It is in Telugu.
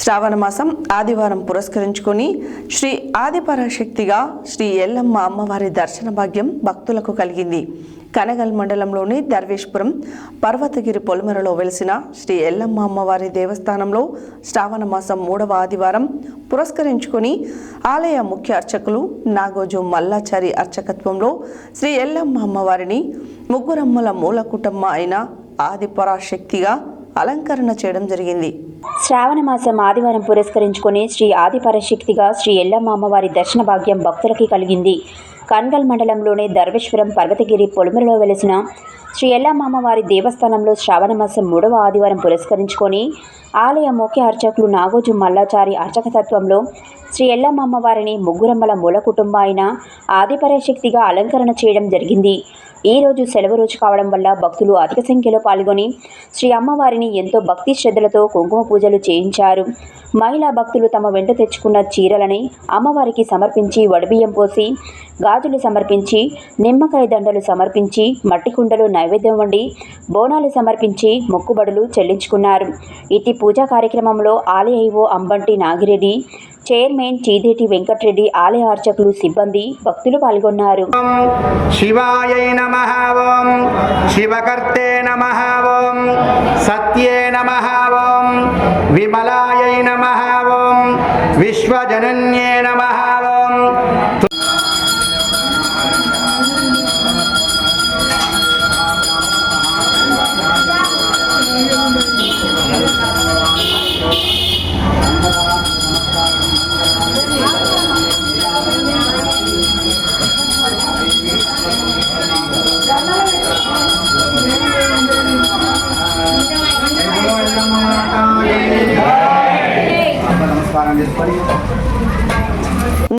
శ్రావణ మాసం ఆదివారం పురస్కరించుకొని శ్రీ ఆదిపరాశక్తిగా శ్రీ ఎల్లమ్మ అమ్మవారి దర్శన భాగ్యం భక్తులకు కలిగింది. కనగల్ మండలంలోని దర్వేష్పురం పర్వతగిరి పొలిమెరలో వెలిసిన శ్రీ ఎల్లమ్మ అమ్మవారి దేవస్థానంలో శ్రావణ మాసం మూడవ ఆదివారం పురస్కరించుకొని ఆలయ ముఖ్య అర్చకులు నాగోజు మల్లాచారి అర్చకత్వంలో శ్రీ ఎల్లమ్మ అమ్మవారిని ముగ్గురమ్మల మూల కుటుంబ అయిన ఆదిపరాశక్తిగా అలంకరణ చేయడం జరిగింది. శ్రావణ మాసం ఆదివారం పురస్కరించుకుని శ్రీ ఆదిపరశక్తిగా శ్రీ ఎల్లమ్మ అమ్మవారి దర్శన భాగ్యం భక్తులకి కలిగింది. కన్గల్ మండలంలోని దర్వేశ్వరం పర్వతగిరి పొలిమరలో వెలిసిన శ్రీ ఎల్లమ్మవారి దేవస్థానంలో శ్రావణ మాసం మూడవ ఆదివారం పురస్కరించుకొని ఆలయ ముఖ్య అర్చకులు నాగోజు మల్లాచారి అర్చకతత్వంలో శ్రీ ఎల్లమ్మవారిని అమ్మవారిని ముగ్గురమ్మల మూల కుటుంబ అయిన ఆదిపరాశక్తిగా అలంకరణ చేయడం జరిగింది. ఈ రోజు సెలవు రోజు కావడం వల్ల భక్తులు అధిక సంఖ్యలో పాల్గొని శ్రీ అమ్మవారిని ఎంతో భక్తి శ్రద్ధలతో కుంకుమ పూజలు చేయించారు. మహిళా భక్తులు తమ వెంట తెచ్చుకున్న చీరలని అమ్మవారికి సమర్పించి వడిబియ్యం పోసి గాజులు సమర్పించి నిమ్మకాయ దండలు సమర్పించి మట్టి కుండలు నైవేద్యం వండి బోనాలు సమర్పించి మొక్కుబడులు చెల్లించుకున్నారు. ఇట్టి పూజా కార్యక్రమంలో ఆలయ అంబంటి నాగిరెడ్డి చైర్మన్ చీదేటి వెంకటరెడ్డి ఆలయ అర్చకులు సిబ్బంది భక్తులు పాల్గొన్నారు. శివాయ నమ ఓం శివకర్తే నమ ఓం సత్యే నమ ఓం విమలాయ నమ. ఓం విశ్వజనన్యే నమ. parang gasparitas.